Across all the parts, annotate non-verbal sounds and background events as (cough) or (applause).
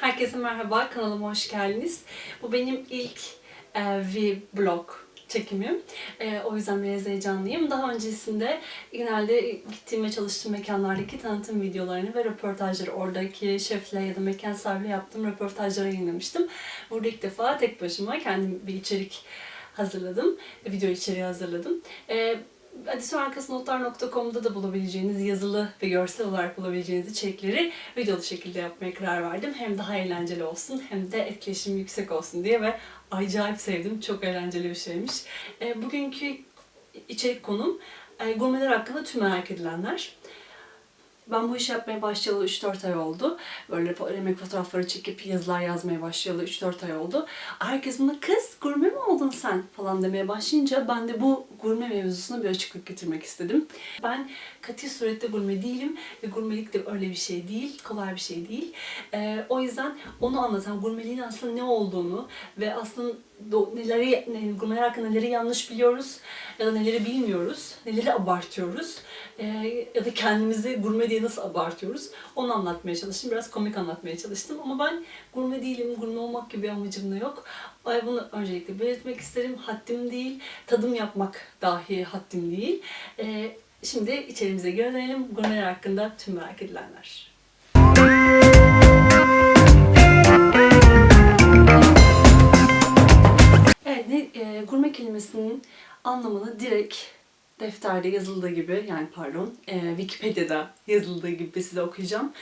Herkese merhaba, kanalıma hoş geldiniz. Bu benim ilk e, vlog çekimim. E, o yüzden biraz heyecanlıyım. Daha öncesinde genelde gittiğim ve çalıştığım mekanlardaki tanıtım videolarını ve röportajları, oradaki şefle ya da mekan sahibiyle yaptığım röportajları yayınlamıştım. Burada ilk defa tek başıma kendim bir içerik hazırladım. Video içeriği hazırladım. E, Adisonarkasnotlar.com'da da bulabileceğiniz yazılı ve görsel olarak bulabileceğiniz içerikleri videolu şekilde yapmaya karar verdim. Hem daha eğlenceli olsun hem de etkileşim yüksek olsun diye ve acayip sevdim. Çok eğlenceli bir şeymiş. E, bugünkü içerik konum e, gurmeler hakkında tüm merak edilenler. Ben bu işi yapmaya başlayalı 3-4 ay oldu. Böyle yemek fotoğrafları çekip yazılar yazmaya başlayalı 3-4 ay oldu. Herkes bana kız gurme mi oldun sen falan demeye başlayınca ben de bu gurme mevzusuna bir açıklık getirmek istedim. Ben katı surette gurme değilim ve gurmelik de öyle bir şey değil, kolay bir şey değil. Ee, o yüzden onu anlatan, gurmeliğin aslında ne olduğunu ve aslında do- neleri, ne, gurmeler hakkında neleri yanlış biliyoruz ya da neleri bilmiyoruz, neleri abartıyoruz ee, ya da kendimizi gurme diye nasıl abartıyoruz onu anlatmaya çalıştım. Biraz komik anlatmaya çalıştım ama ben gurme değilim, gurme olmak gibi bir amacım da yok. Ay, Bunu öncelikle belirtmek isterim. Haddim değil, tadım yapmak dahi haddim değil. Ee, şimdi içerimize girelim. Gurmeler hakkında tüm merak edilenler. Evet, ne, e, gurme kelimesinin anlamını direkt defterde yazıldığı gibi, yani pardon, e, Wikipedia'da yazıldığı gibi size okuyacağım.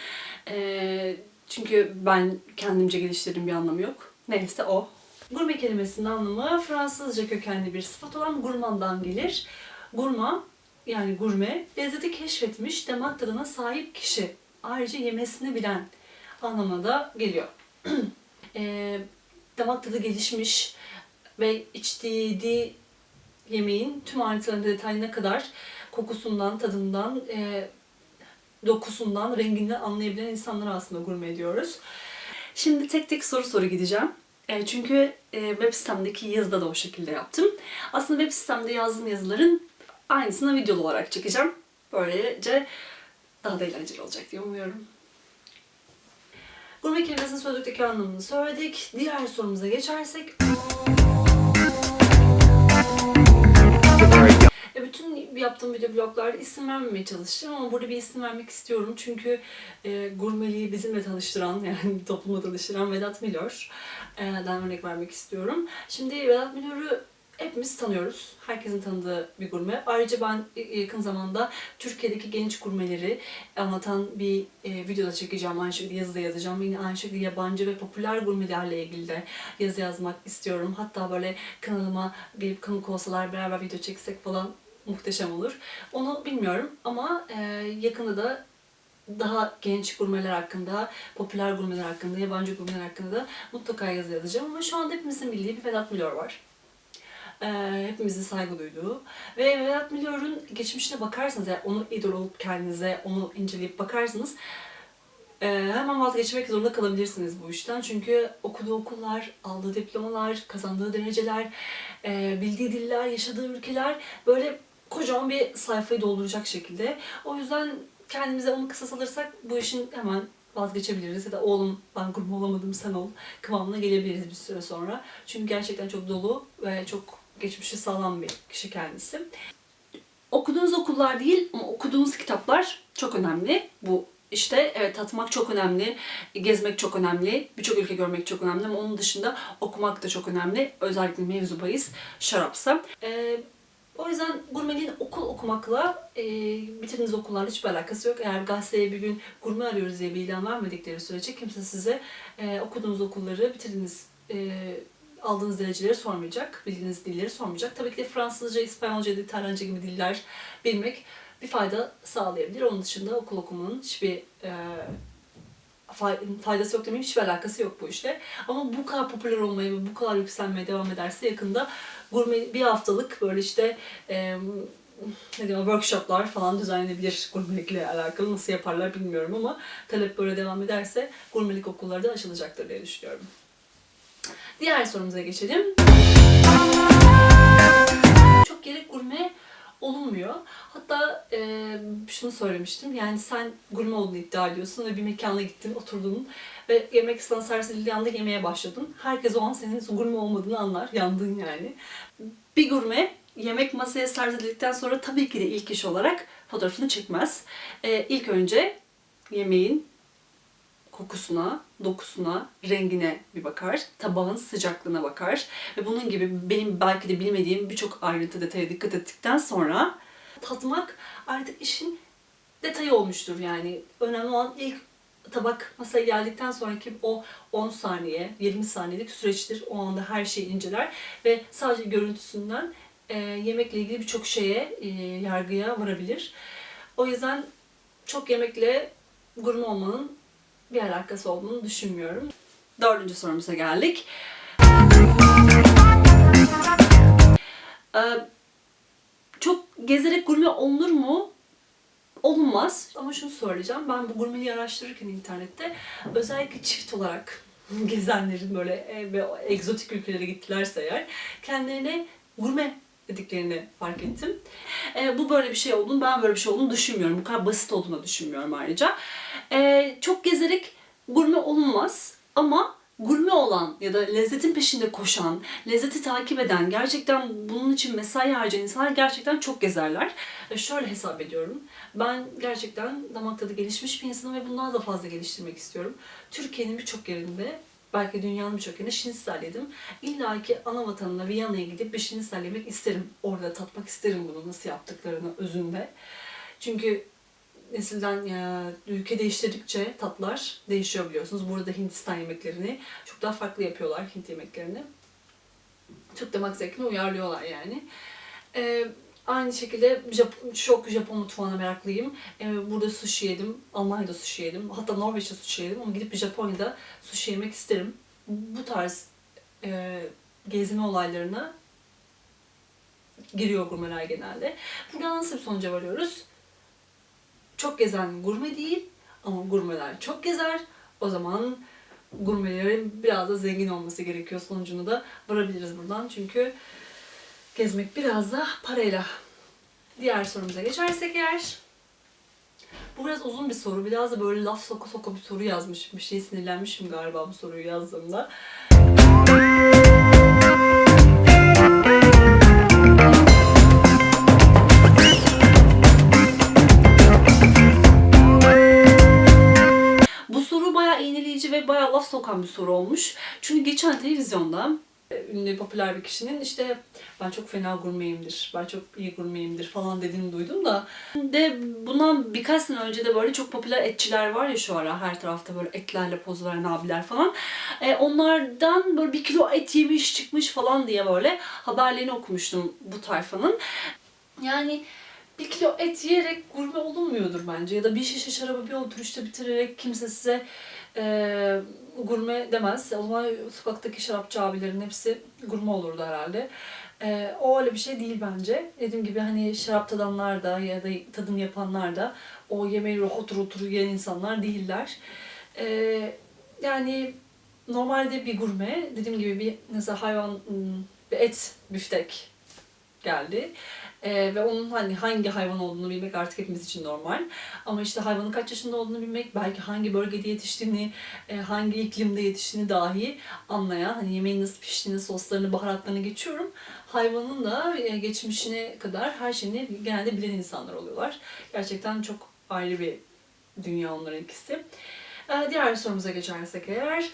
E, çünkü ben kendimce geliştirdiğim bir anlamı yok. Neyse o. Gurme kelimesinin anlamı Fransızca kökenli bir sıfat olan gurmandan gelir. Gurma, yani gurme, lezzeti keşfetmiş, damak tadına sahip kişi. Ayrıca yemesini bilen anlamına da geliyor. (clears throat) e, damak tadı gelişmiş ve içtiği yemeğin tüm ayrıntılarına detayına kadar kokusundan, tadından, e, dokusundan, renginden anlayabilen insanlara aslında gurme diyoruz. Şimdi tek tek soru soru gideceğim. E, çünkü e, web sitemdeki yazıda da o şekilde yaptım. Aslında web sitemde yazdığım yazıların aynısını videolu olarak çekeceğim. Böylece daha da eğlenceli olacak diye umuyorum. Gurme kelimesinin sözlükteki anlamını söyledik. Diğer sorumuza geçersek bütün yaptığım video bloglarda isim vermemeye çalışacağım ama burada bir isim vermek istiyorum. Çünkü e, gurmeliği bizimle tanıştıran, (laughs) yani toplumla tanıştıran Vedat Milor'dan örnek vermek istiyorum. Şimdi Vedat Milor'u hepimiz tanıyoruz. Herkesin tanıdığı bir gurme. Ayrıca ben e, yakın zamanda Türkiye'deki genç gurmeleri anlatan bir e, videoda çekeceğim. Aynı şekilde yazı da yazacağım. Yine aynı şekilde yabancı ve popüler gurmelerle ilgili de yazı yazmak istiyorum. Hatta böyle kanalıma gelip konuk olsalar beraber video çeksek falan muhteşem olur. Onu bilmiyorum ama e, yakında da daha genç gurmeler hakkında, popüler gurmeler hakkında, yabancı gurmeler hakkında da mutlaka yazı yazacağım. Ama şu anda hepimizin bildiği bir Vedat Milor var. Ee, hepimizin saygı duyduğu. Ve Vedat Milor'un geçmişine bakarsanız, yani onu idol olup kendinize onu inceleyip bakarsanız e, hemen vazgeçmek zorunda kalabilirsiniz bu işten. Çünkü okuduğu okullar, aldığı diplomalar, kazandığı dereceler, e, bildiği diller, yaşadığı ülkeler böyle kocaman bir sayfayı dolduracak şekilde. O yüzden kendimize onu kısa salırsak bu işin hemen vazgeçebiliriz ya da oğlum ben grubu olamadım sen ol kıvamına gelebiliriz bir süre sonra. Çünkü gerçekten çok dolu ve çok geçmişi sağlam bir kişi kendisi. Okuduğunuz okullar değil ama okuduğunuz kitaplar çok önemli. Bu işte evet tatmak çok önemli, gezmek çok önemli, birçok ülke görmek çok önemli ama onun dışında okumak da çok önemli. Özellikle mevzu bahis şarapsa. Ee, o yüzden gurmeliğin okul okumakla e, bitirdiğiniz okullarla hiçbir alakası yok. Eğer gazeteye bir gün gurme arıyoruz diye bir ilan vermedikleri sürece kimse size e, okuduğunuz okulları, bitirdiğiniz e, aldığınız dereceleri sormayacak, bildiğiniz dilleri sormayacak. Tabii ki de Fransızca, İspanyolca, İtalyanca gibi diller bilmek bir fayda sağlayabilir. Onun dışında okul okumanın hiçbir e, fay- faydası yok demeyeyim, hiçbir alakası yok bu işte. Ama bu kadar popüler olmaya ve bu kadar yükselmeye devam ederse yakında gurme bir haftalık böyle işte e, ne diyeyim, workshoplar falan düzenlenebilir gurmelikle alakalı. Nasıl yaparlar bilmiyorum ama talep böyle devam ederse gurmelik okulları da açılacaktır diye düşünüyorum. Diğer sorumuza geçelim. Çok gerek gurme olunmuyor. Hatta e, şunu söylemiştim. Yani sen gurme olduğunu iddia ediyorsun ve bir mekana gittin, oturdun ve yemek sana servis edildiği anda yemeye başladın. Herkes o an senin gurme olmadığını anlar. Yandın yani. Bir gurme yemek masaya servis edildikten sonra tabii ki de ilk iş olarak fotoğrafını çekmez. E, ilk önce yemeğin kokusuna, dokusuna, rengine bir bakar. Tabağın sıcaklığına bakar. Ve bunun gibi benim belki de bilmediğim birçok ayrıntı detaya dikkat ettikten sonra tatmak artık işin detayı olmuştur yani. Önemli olan ilk tabak masaya geldikten sonraki o 10 saniye, 20 saniyelik süreçtir. O anda her şeyi inceler ve sadece görüntüsünden e, yemekle ilgili birçok şeye, e, yargıya varabilir. O yüzden çok yemekle gurme olmanın bir alakası olduğunu düşünmüyorum. Dördüncü sorumuza geldik. Ee, çok gezerek gurme olunur mu? Olunmaz. Ama şunu söyleyeceğim. Ben bu gurmeliği araştırırken internette özellikle çift olarak (laughs) gezenlerin böyle e, ve egzotik ülkelere gittilerse eğer kendilerine gurme dediklerini fark ettim. E, bu böyle bir şey olduğunu, ben böyle bir şey olduğunu düşünmüyorum. Bu kadar basit olduğunu düşünmüyorum ayrıca. E, çok gezerek gurme olunmaz ama gurme olan ya da lezzetin peşinde koşan, lezzeti takip eden, gerçekten bunun için mesai harcayan insanlar gerçekten çok gezerler. E, şöyle hesap ediyorum. Ben gerçekten damak tadı gelişmiş bir insanım ve bundan da fazla geliştirmek istiyorum. Türkiye'nin birçok yerinde belki dünyanın birçok yerinde şinisel yedim. İlla ki ana vatanına Viyana'ya gidip bir şinisel yemek isterim. Orada tatmak isterim bunu nasıl yaptıklarını özünde. Çünkü nesilden ya, ülke değiştirdikçe tatlar değişiyor biliyorsunuz. Burada Hindistan yemeklerini çok daha farklı yapıyorlar Hint yemeklerini. Türk damak zevkine uyarlıyorlar yani. Ee, aynı şekilde Jap- çok Japon mutfağına meraklıyım. Ee, burada sushi yedim, Almanya'da sushi yedim, hatta Norveç'te sushi yedim ama gidip Japonya'da sushi yemek isterim. Bu tarz e, gezme olaylarına giriyor gurmeler genelde. Buradan nasıl bir sonuca varıyoruz? Çok gezen gurme değil ama gurmeler çok gezer. O zaman gurmelerin biraz da zengin olması gerekiyor sonucunu da varabiliriz buradan. Çünkü gezmek biraz da parayla. Diğer sorumuza geçersek eğer. Bu biraz uzun bir soru. Biraz da böyle laf soka soka bir soru yazmışım. Bir şey sinirlenmişim galiba bu soruyu yazdığımda. Sokan bir soru olmuş. Çünkü geçen televizyonda e, ünlü popüler bir kişinin işte ben çok fena gurmeyimdir, ben çok iyi gurmeyimdir falan dediğini duydum da de bundan birkaç sene önce de böyle çok popüler etçiler var ya şu ara her tarafta böyle etlerle poz veren abiler falan. E, onlardan böyle bir kilo et yemiş çıkmış falan diye böyle haberlerini okumuştum bu tayfanın. Yani bir kilo et yiyerek gurme olunmuyordur bence. Ya da bir şişe şarabı bir oturuşta bitirerek kimse size e, gurme demez. O zaman sokaktaki şarapçı abilerin hepsi gurme olurdu herhalde. E, o öyle bir şey değil bence. Dediğim gibi hani şarap tadanlar da ya da tadım yapanlar da o yemeği otur otur yiyen insanlar değiller. E, yani normalde bir gurme dediğim gibi bir mesela hayvan ım, bir et büftek geldi. Ee, ve onun hani hangi hayvan olduğunu bilmek artık hepimiz için normal. Ama işte hayvanın kaç yaşında olduğunu bilmek, belki hangi bölgede yetiştiğini, e, hangi iklimde yetiştiğini dahi anlayan, hani yemeğin nasıl piştiğini, soslarını, baharatlarını geçiyorum. Hayvanın da e, geçmişine kadar her şeyini genelde bilen insanlar oluyorlar. Gerçekten çok ayrı bir dünya onların ikisi. Ee, diğer sorumuza geçersek eğer.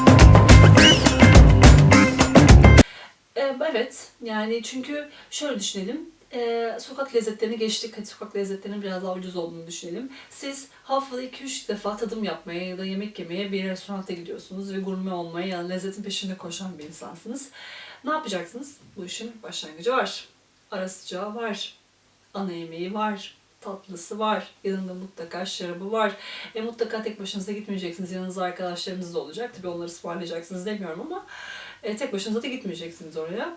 Ee, Evet, yani çünkü şöyle düşünelim. Ee, sokak lezzetlerini geçtik. Hadi sokak lezzetlerinin biraz daha ucuz olduğunu düşünelim. Siz haftada 2-3 defa tadım yapmaya ya da yemek yemeye bir restoranta gidiyorsunuz ve gurme olmaya yani lezzetin peşinde koşan bir insansınız. Ne yapacaksınız? Bu işin başlangıcı var. Ara sıcağı var. Ana yemeği var. Tatlısı var. Yanında mutlaka şarabı var. E mutlaka tek başınıza gitmeyeceksiniz. Yanınızda arkadaşlarınız da olacak. Tabii onları ısmarlayacaksınız demiyorum ama E, tek başınıza da gitmeyeceksiniz oraya.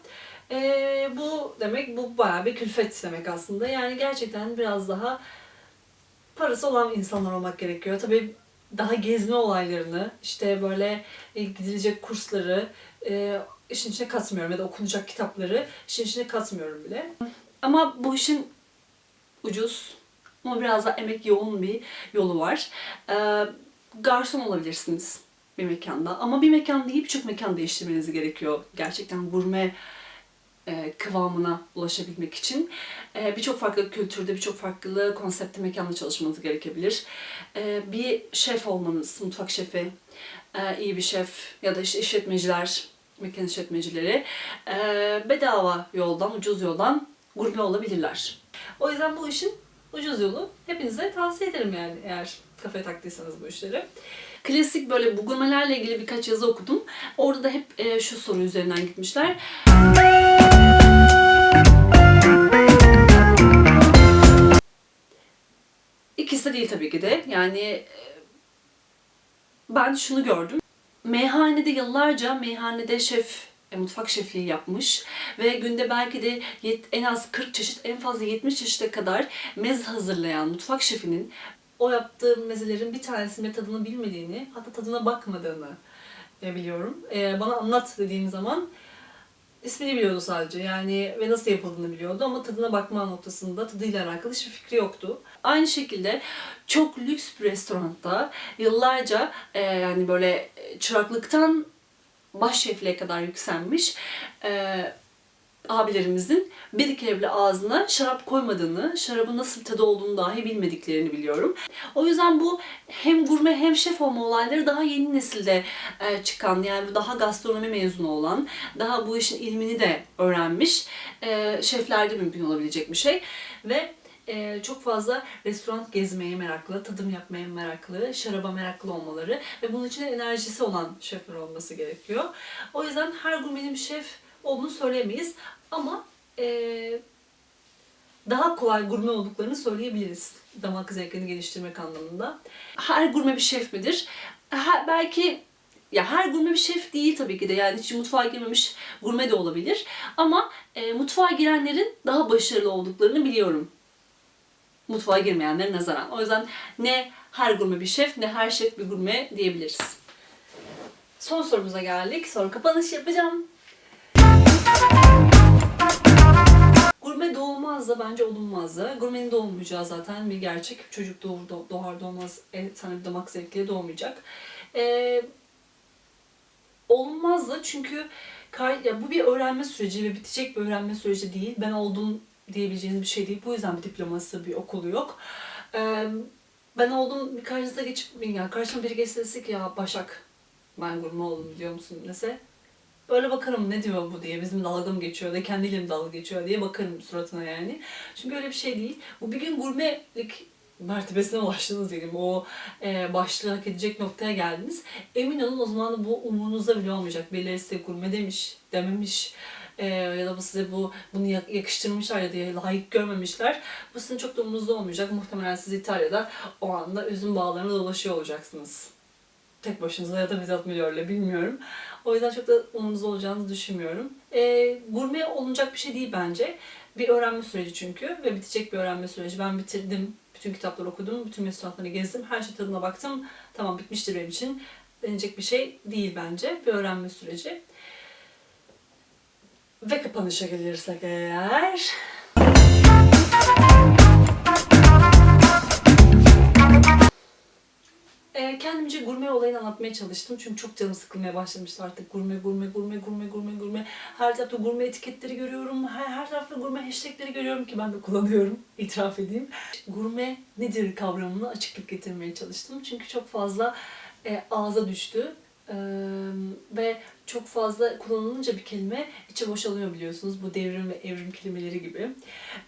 E, bu demek bu bayağı bir külfet demek aslında. Yani gerçekten biraz daha parası olan insanlar olmak gerekiyor. Tabii daha gezme olaylarını, işte böyle e, gidilecek kursları e, işin içine katmıyorum ya da okunacak kitapları işin içine katmıyorum bile. Ama bu işin ucuz ama biraz da emek yoğun bir yolu var. Ee, garson olabilirsiniz bir mekanda ama bir mekan değil birçok mekan değiştirmeniz gerekiyor. Gerçekten gurme e, kıvamına ulaşabilmek için. E, birçok farklı kültürde, birçok farklı konsepte mekanda çalışmanız gerekebilir. E, bir şef olmanız, mutfak şefi, e, iyi bir şef ya da işletmeciler, mekan işletmecileri e, bedava yoldan, ucuz yoldan gurme olabilirler. O yüzden bu işin ucuz yolu hepinize tavsiye ederim yani eğer kafaya taktıysanız bu işleri. Klasik böyle bu gurmelerle ilgili birkaç yazı okudum. Orada da hep e, şu soru üzerinden gitmişler. Değil tabii ki de. Yani e, ben şunu gördüm. Meyhanede yıllarca meyhanede şef, e, mutfak şefliği yapmış ve günde belki de en az 40 çeşit, en fazla 70 çeşite kadar meze hazırlayan mutfak şefinin o yaptığı mezelerin bir tanesinin tadını bilmediğini, hatta tadına bakmadığını e, biliyorum. Bana anlat dediğim zaman ismini biliyordu sadece yani ve nasıl yapıldığını biliyordu ama tadına bakma noktasında tadıyla alakalı hiçbir fikri yoktu. Aynı şekilde çok lüks bir restoranda yıllarca e, yani böyle çıraklıktan baş şefliğe kadar yükselmiş e, abilerimizin bir kere bile ağzına şarap koymadığını, şarabın nasıl bir tadı olduğunu dahi bilmediklerini biliyorum. O yüzden bu hem gurme hem şef olma olayları daha yeni nesilde e, çıkan, yani daha gastronomi mezunu olan, daha bu işin ilmini de öğrenmiş e, şeflerde mümkün olabilecek bir şey. Ve e, çok fazla restoran gezmeye meraklı, tadım yapmaya meraklı, şaraba meraklı olmaları ve bunun için enerjisi olan şefler olması gerekiyor. O yüzden her gurmenin şef olduğunu söyleyemeyiz ama e, daha kolay gurme olduklarını söyleyebiliriz damak zevkini geliştirmek anlamında. Her gurme bir şef midir? Ha, belki ya her gurme bir şef değil tabii ki de yani hiç mutfağa girmemiş gurme de olabilir ama e, mutfağa girenlerin daha başarılı olduklarını biliyorum mutfağa girmeyenlere nazaran. O yüzden ne her gurme bir şef ne her şef bir gurme diyebiliriz. Son sorumuza geldik. Sonra kapanış yapacağım. Gurme doğulmaz da bence olunmaz da. Gurmenin doğmayacağı zaten bir gerçek. Çocuk doğur, doğ- doğar doğmaz e, sana bir damak zevkiyle doğmayacak. Ee, olmaz da çünkü ya bu bir öğrenme süreci ve bitecek bir öğrenme süreci değil. Ben oldum diyebileceğiniz bir şey değil. Bu yüzden bir diploması, bir okulu yok. Ee, ben oldum bir karşınıza geçip, yani karşıma biri geçse ki ya Başak ben gurme oldum diyor musun dese böyle bakarım ne diyor bu diye bizim dalga mı geçiyor da kendiyle mi dalga geçiyor diye bakarım suratına yani. Çünkü öyle bir şey değil. Bu bir gün gurmelik mertebesine ulaştınız diyelim. O e, başlığı hak edecek noktaya geldiniz. Emin olun o zaman da bu umurunuzda bile olmayacak. Birileri size gurme demiş, dememiş. E, ya da bu size bu bunu yak- yakıştırmışlar ya diye layık görmemişler. Bu sizin çok da umurunuzda olmayacak. Muhtemelen siz İtalya'da o anda üzüm bağlarına dolaşıyor olacaksınız tek başınıza ya da Vedat Milor'la bilmiyorum. O yüzden çok da umurunuzda olacağını düşünmüyorum. E, gurme olunacak bir şey değil bence. Bir öğrenme süreci çünkü ve bitecek bir öğrenme süreci. Ben bitirdim, bütün kitapları okudum, bütün restoranları gezdim, her şey tadına baktım. Tamam bitmiştir benim için. Denecek bir şey değil bence. Bir öğrenme süreci. Ve kapanışa gelirsek eğer... E, kendimce gurme olayını anlatmaya çalıştım. Çünkü çok canım sıkılmaya başlamıştı artık. Gurme, gurme, gurme, gurme, gurme, gurme. Her tarafta gurme etiketleri görüyorum. Her, her tarafta gurme hashtagleri görüyorum ki ben de kullanıyorum. (laughs) itiraf edeyim. Gurme nedir kavramını açıklık getirmeye çalıştım. Çünkü çok fazla e, ağza düştü. Ve çok fazla kullanılınca bir kelime içi boşalıyor biliyorsunuz. Bu devrim ve evrim kelimeleri gibi.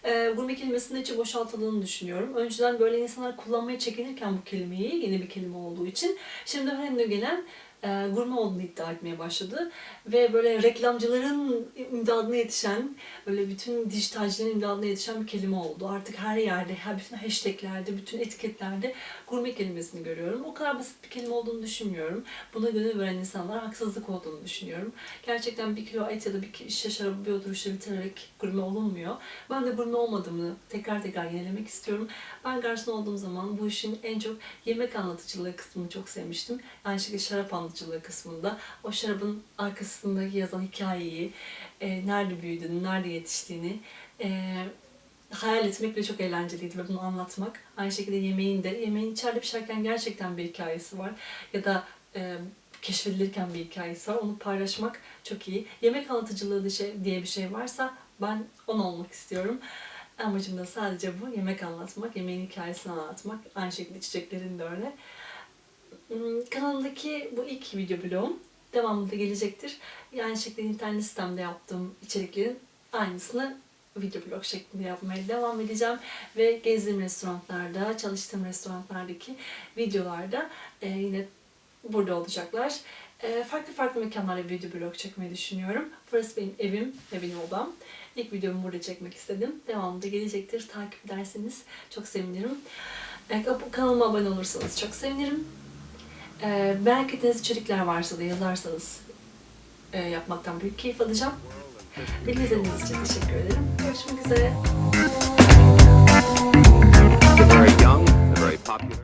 E, gurme kelimesinin içi boşaltıldığını düşünüyorum. Önceden böyle insanlar kullanmaya çekinirken bu kelimeyi, yeni bir kelime olduğu için, şimdi önüne gelen e, gurme olduğunu iddia etmeye başladı. Ve böyle reklamcıların imdadına yetişen, böyle bütün dijitalcilerin imdadına yetişen bir kelime oldu. Artık her yerde, her bütün hashtaglerde, bütün etiketlerde gurme kelimesini görüyorum. O kadar basit bir kelime olduğunu düşünmüyorum. Buna gönül veren insanlara haksızlık olduğunu düşünüyorum. Gerçekten bir kilo et ya da bir şişe şarabı bir oturuşta bitirerek gurme olunmuyor. Ben de gurme olmadığımı tekrar tekrar yenilemek istiyorum. Ben garson olduğum zaman bu işin en çok yemek anlatıcılığı kısmını çok sevmiştim. Aynı şekilde şarap anlatıcılığı kısmında o şarabın arkasındaki yazan hikayeyi, e, nerede büyüdüğünü, nerede yetiştiğini e, hayal etmek bile çok eğlenceliydi ve bunu anlatmak. Aynı şekilde yemeğin de, yemeğin içeride pişerken gerçekten bir hikayesi var. Ya da e, keşfedilirken bir hikayesi var. Onu paylaşmak çok iyi. Yemek anlatıcılığı diye bir şey varsa ben onu olmak istiyorum. Amacım da sadece bu. Yemek anlatmak, yemeğin hikayesini anlatmak. Aynı şekilde çiçeklerin de öyle. Hmm, Kanalımdaki bu ilk video blogum devamlı da gelecektir. Yani şekilde internet sitemde yaptığım içeriklerin aynısını video blog şeklinde yapmaya devam edeceğim. Ve gezdiğim restoranlarda, çalıştığım restoranlardaki videolarda e, yine burada olacaklar. E, farklı farklı mekanlarda video blog çekmeyi düşünüyorum. Burası benim evim ve benim odam. İlk videomu burada çekmek istedim. Devamlı da gelecektir. Takip ederseniz çok sevinirim. E, kanalıma abone olursanız çok sevinirim. Ee, e, merak ettiğiniz içerikler varsa da yazarsanız e, yapmaktan büyük keyif alacağım. Beni izlediğiniz için teşekkür ederim. Görüşmek üzere.